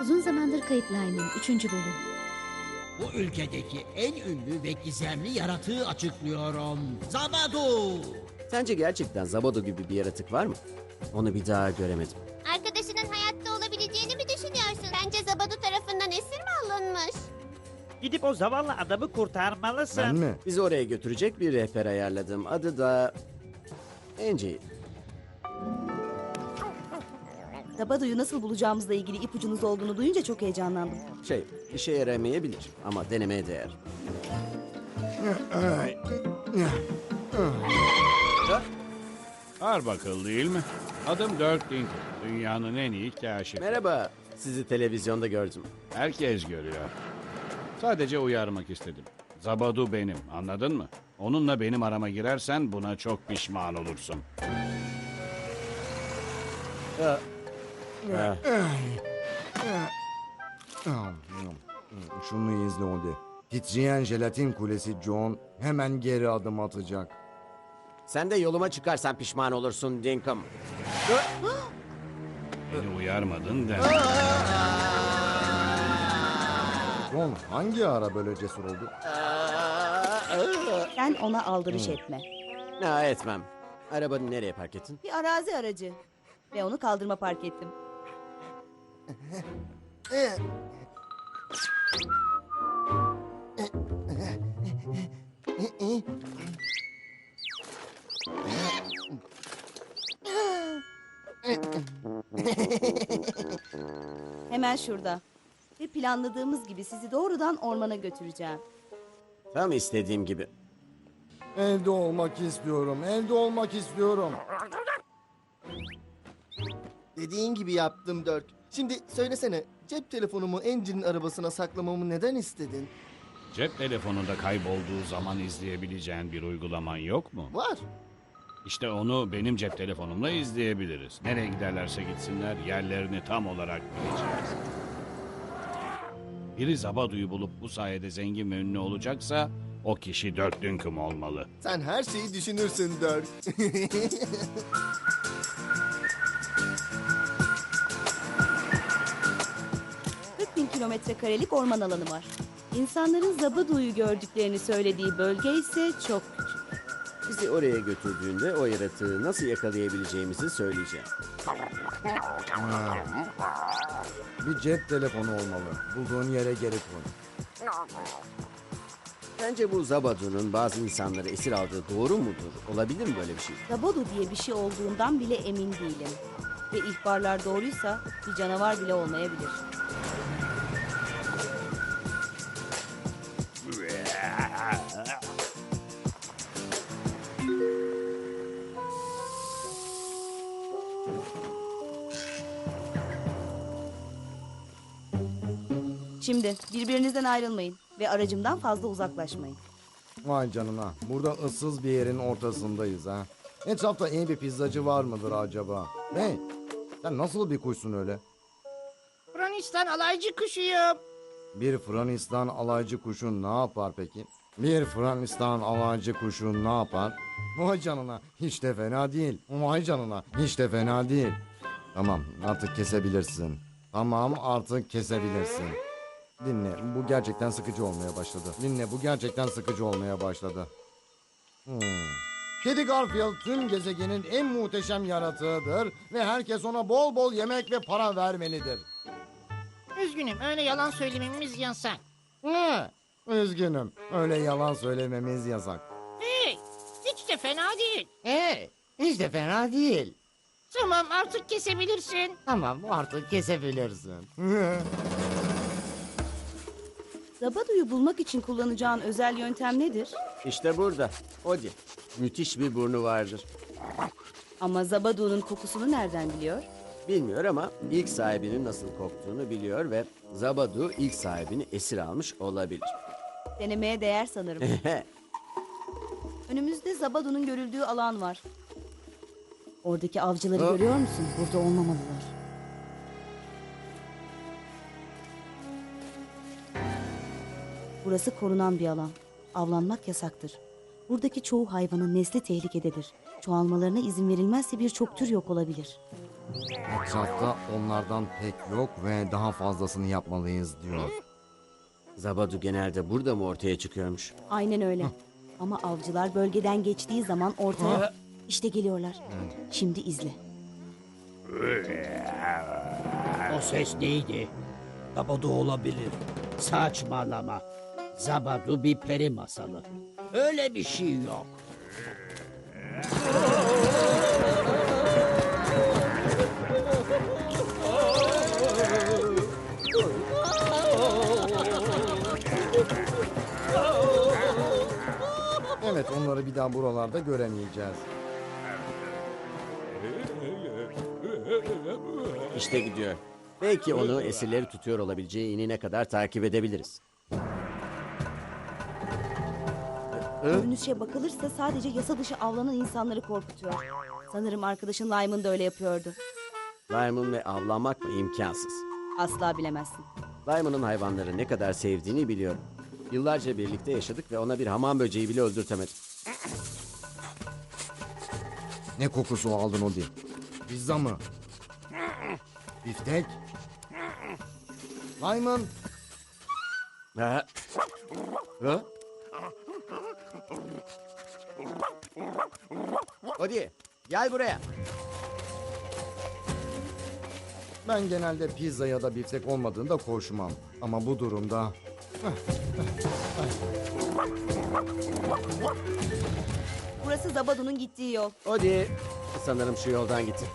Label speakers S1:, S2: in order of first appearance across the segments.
S1: Uzun zamandır kayıplaydım. Üçüncü bölüm.
S2: Bu ülkedeki en ünlü ve gizemli yaratığı açıklıyorum. Zabadu!
S3: Sence gerçekten Zabado gibi bir yaratık var mı? Onu bir daha göremedim.
S4: Arkadaşının hayatta olabileceğini mi düşünüyorsun? Bence Zabadu tarafından esir mi alınmış?
S5: Gidip o zavallı adamı kurtarmalısın.
S6: Ben mi?
S3: Bizi oraya götürecek bir rehber ayarladım. Adı da... Angie.
S7: Zabado'yu nasıl bulacağımızla ilgili ipucunuz olduğunu duyunca çok heyecanlandım.
S3: Şey, işe yaramayabilir ama denemeye değer.
S8: Arbakıl değil mi? Adım Dirk Dinkle. Dünyanın en iyi kaşifi.
S3: Merhaba, sizi televizyonda gördüm.
S8: Herkes görüyor. Sadece uyarmak istedim. Zabadu benim, anladın mı? Onunla benim arama girersen buna çok pişman olursun.
S6: Şunu izle Odi. Titreyen jelatin kulesi John hemen geri adım atacak.
S3: Sen de yoluma çıkarsan pişman olursun Dinkum.
S8: Beni uyarmadın de.
S6: John hangi ara böyle cesur oldu?
S7: Sen ona aldırış etme.
S3: Ha, etmem. Arabanı nereye park ettin?
S7: Bir arazi aracı. Ve onu kaldırma park ettim. Hemen şurada. Ve planladığımız gibi sizi doğrudan ormana götüreceğim.
S3: Tam istediğim gibi.
S6: Evde olmak istiyorum, evde olmak istiyorum.
S9: Dediğin gibi yaptım Dört. Şimdi söylesene cep telefonumu Angel'in arabasına saklamamı neden istedin?
S8: Cep telefonunda kaybolduğu zaman izleyebileceğin bir uygulaman yok mu?
S9: Var.
S8: İşte onu benim cep telefonumla izleyebiliriz. Nereye giderlerse gitsinler yerlerini tam olarak bileceğiz. Biri Zabadu'yu bulup bu sayede zengin ve ünlü olacaksa o kişi Dirk Dinkle olmalı.
S9: Sen her şeyi düşünürsün Dört.
S7: kilometre karelik orman alanı var. İnsanların Zabado'yu gördüklerini söylediği bölge ise çok küçük.
S3: Bizi oraya götürdüğünde o yaratığı nasıl yakalayabileceğimizi söyleyeceğim.
S6: Bir cep telefonu olmalı. Bulduğun yere geri koy.
S3: Bence bu Zabadu'nun bazı insanları esir aldığı doğru mudur? Olabilir mi böyle bir şey?
S7: Zabado diye bir şey olduğundan bile emin değilim. Ve ihbarlar doğruysa bir canavar bile olmayabilir. Şimdi birbirinizden ayrılmayın ve aracımdan fazla uzaklaşmayın.
S6: Vay canına. Burada ıssız bir yerin ortasındayız ha. Etrafta iyi bir pizzacı var mıdır acaba? Hey, sen nasıl bir kuşsun öyle?
S5: Franistan alaycı kuşuyum.
S6: Bir Franistan alaycı kuşun ne yapar peki? Bir Franistan alaycı kuşun ne yapar? Vay canına hiç de fena değil. Vay canına hiç de fena değil. Tamam artık kesebilirsin. Tamam artık kesebilirsin. Dinle bu gerçekten sıkıcı olmaya başladı. Dinle bu gerçekten sıkıcı olmaya başladı. Hmm. Kedi Garfield tüm gezegenin en muhteşem yaratığıdır ve herkes ona bol bol yemek ve para vermelidir.
S5: Üzgünüm öyle yalan söylememiz yasak.
S6: Ne? Üzgünüm. Öyle yalan söylememiz yasak.
S5: Hey hiç de fena değil.
S10: Hey, hiç de fena değil.
S5: Tamam artık kesebilirsin.
S10: Tamam artık kesebilirsin.
S7: Zabado'yu bulmak için kullanacağın özel yöntem nedir?
S3: İşte burada. Odi. Müthiş bir burnu vardır.
S7: Ama Zabado'nun kokusunu nereden biliyor?
S3: Bilmiyor ama ilk sahibinin nasıl koktuğunu biliyor ve Zabadu ilk sahibini esir almış olabilir.
S7: Denemeye değer sanırım. Önümüzde Zabado'nun görüldüğü alan var. Oradaki avcıları
S3: Ha?
S7: görüyor musun? Burada olmamalılar. Burası korunan bir alan. Avlanmak yasaktır. Buradaki çoğu hayvanın nesli tehlikededir. Çoğalmalarına izin verilmezse birçok tür yok olabilir.
S6: Etrafta onlardan pek yok ve daha fazlasını yapmalıyız diyor.
S3: Zabadu genelde burada mı ortaya çıkıyormuş?
S7: Aynen öyle. Ama avcılar bölgeden geçtiği zaman ortaya... İşte geliyorlar. Şimdi izle.
S2: O ses neydi? Zabadu olabilir. Saçmalama. Zabadu bir peri masalı. Öyle bir şey yok.
S6: Evet onları bir daha buralarda göremeyeceğiz.
S3: İşte gidiyor. Belki onu esirleri tutuyor olabileceği inine kadar takip edebiliriz.
S7: Görünüşe bakılırsa sadece yasa dışı avlanan insanları korkutuyor. Sanırım arkadaşın Lyman da öyle yapıyordu.
S3: Lyman ve avlanmak mı imkansız.
S7: Asla bilemezsin.
S3: Lyman'ın hayvanları ne kadar sevdiğini biliyorum. Yıllarca birlikte yaşadık ve ona bir hamam böceği bile öldürtemedim.
S6: Ne kokusu aldın o değil? Pizza mı? Biftek? Lyman,
S3: Ha? Ha? Hadi gel buraya.
S6: ben genelde pizza ya da biftek olmadığında koşmam. Ama bu durumda...
S7: Burası Zabadu'nun gittiği yol.
S3: Hadi. Sanırım şu yoldan gitti.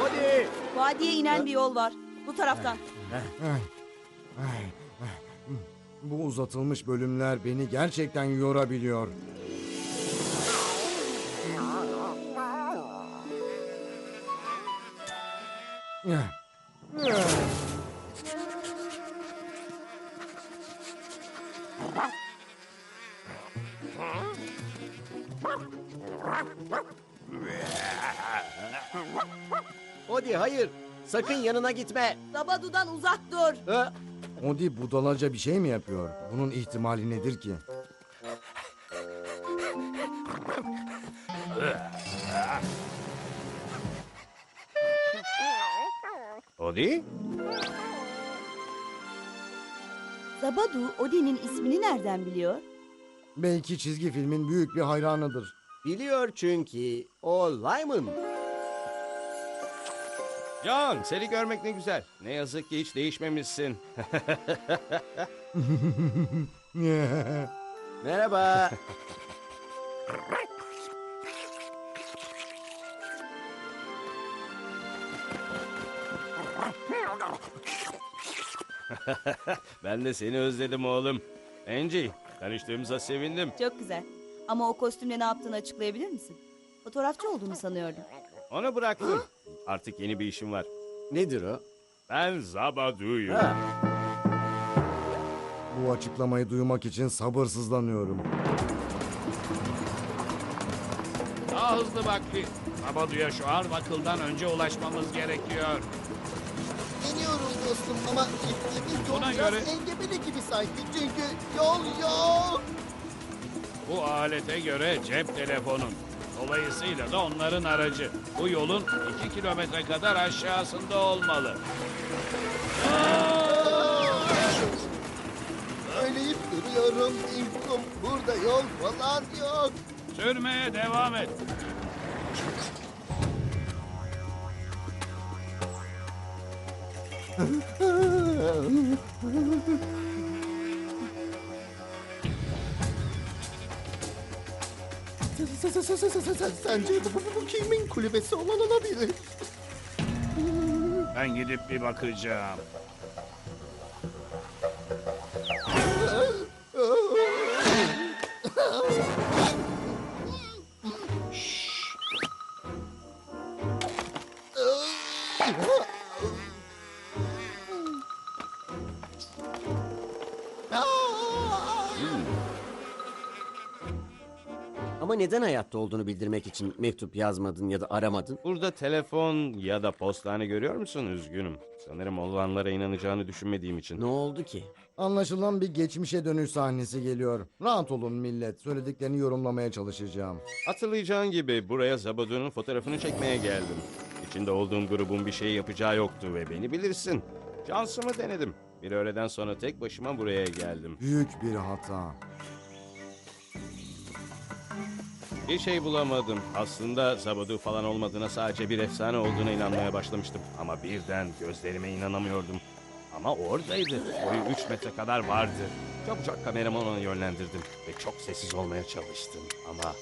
S3: Hadi.
S7: Vadiye inen bir yol var. Bu taraftan.
S6: Bu uzatılmış bölümler beni gerçekten yorabiliyor.
S3: Hadi hayır. Sakın yanına gitme.
S7: Zabadu'dan uzak dur.
S3: Ha?
S6: Odi budalaca bir şey mi yapıyor? Bunun ihtimali nedir ki?
S8: Odi?
S7: Zabadu Odin'in ismini nereden biliyor?
S6: Belki çizgi filmin büyük bir hayranıdır.
S3: Biliyor çünkü o Lyman.
S11: John, seni görmek ne güzel. Ne yazık ki hiç değişmemişsin.
S3: Merhaba.
S11: ben de seni özledim oğlum. Angie, tanıştığımıza sevindim.
S7: Çok güzel. Ama o kostümle ne yaptığını açıklayabilir misin? Fotoğrafçı olduğunu sanıyordum.
S11: Onu bıraktım. Artık yeni bir işim var.
S3: Nedir o?
S11: Ben Zabadu'yum.
S6: Bu açıklamayı duymak için sabırsızlanıyorum.
S8: Daha hızlı vakti. Zabadu'ya şu ağır vakıldan önce ulaşmamız gerekiyor.
S9: Deniyoruz dostum ama gittiğimiz yol
S8: Buna
S9: biraz
S8: göre-
S9: engebeli gibi sanki. Çünkü yol yok.
S8: Bu alete göre cep telefonun. Dolayısıyla da onların aracı. Bu yolun iki kilometre kadar aşağısında olmalı.
S9: Söyleyip duruyorum İlkum. Burada yol falan yok.
S8: Sürmeye devam et.
S9: Sence bu, bu, bu kimin kulübesi olan olabilir?
S8: Ben gidip bir bakacağım.
S3: Ama neden hayatta olduğunu bildirmek için mektup yazmadın ya da aramadın?
S11: Burada telefon ya da postane görüyor musun? Üzgünüm. Sanırım olanlara inanacağını düşünmediğim için.
S3: Ne oldu ki?
S6: Anlaşılan bir geçmişe dönüş sahnesi geliyor. Rahat olun millet. Söylediklerini yorumlamaya çalışacağım.
S11: Hatırlayacağın gibi buraya Zabadu'nun fotoğrafını çekmeye geldim. İçinde olduğum grubun bir şey yapacağı yoktu ve beni bilirsin. Şansımı denedim. Bir öğleden sonra tek başıma buraya geldim.
S6: Büyük bir hata.
S11: Bir şey bulamadım. Aslında Zabadu falan olmadığına sadece bir efsane olduğuna inanmaya başlamıştım. Ama birden gözlerime inanamıyordum. Ama oradaydı. Boyu 3 metre kadar vardı. Çabucak kameramı ona yönlendirdim. Ve çok sessiz olmaya çalıştım. Ama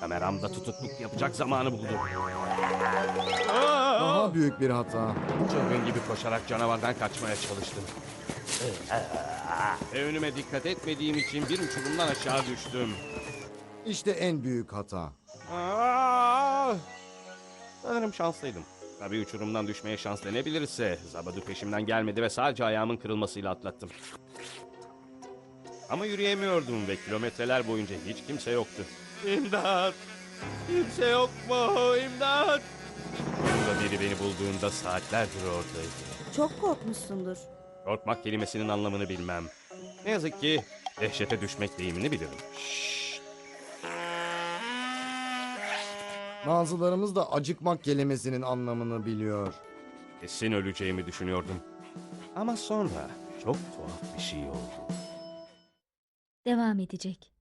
S11: kameramda tutukluk yapacak zamanı buldu. Aa!
S6: Daha büyük bir hata.
S11: Çılgın gibi koşarak canavardan kaçmaya çalıştım. Ve önüme dikkat etmediğim için bir uçurumdan aşağı düştüm.
S6: İşte en büyük hata.
S11: Aa! Sanırım şanslıydım. Tabii uçurumdan düşmeye şans denebilirse Zabadu peşimden gelmedi ve sadece ayağımın kırılmasıyla atlattım. Ama yürüyemiyordum ve kilometreler boyunca hiç kimse yoktu. İmdat! Kimse yok mu? İmdat! Sonunda biri beni bulduğunda saatlerdir oradaydı.
S7: Çok korkmuşsundur.
S11: Korkmak kelimesinin anlamını bilmem. Ne yazık ki dehşete düşmek deyimini bilirim.
S6: Bazılarımız da acıkmak kelimesinin anlamını biliyor.
S11: Kesin öleceğimi düşünüyordum. Ama sonra çok tuhaf bir şey oldu.
S1: Devam edecek.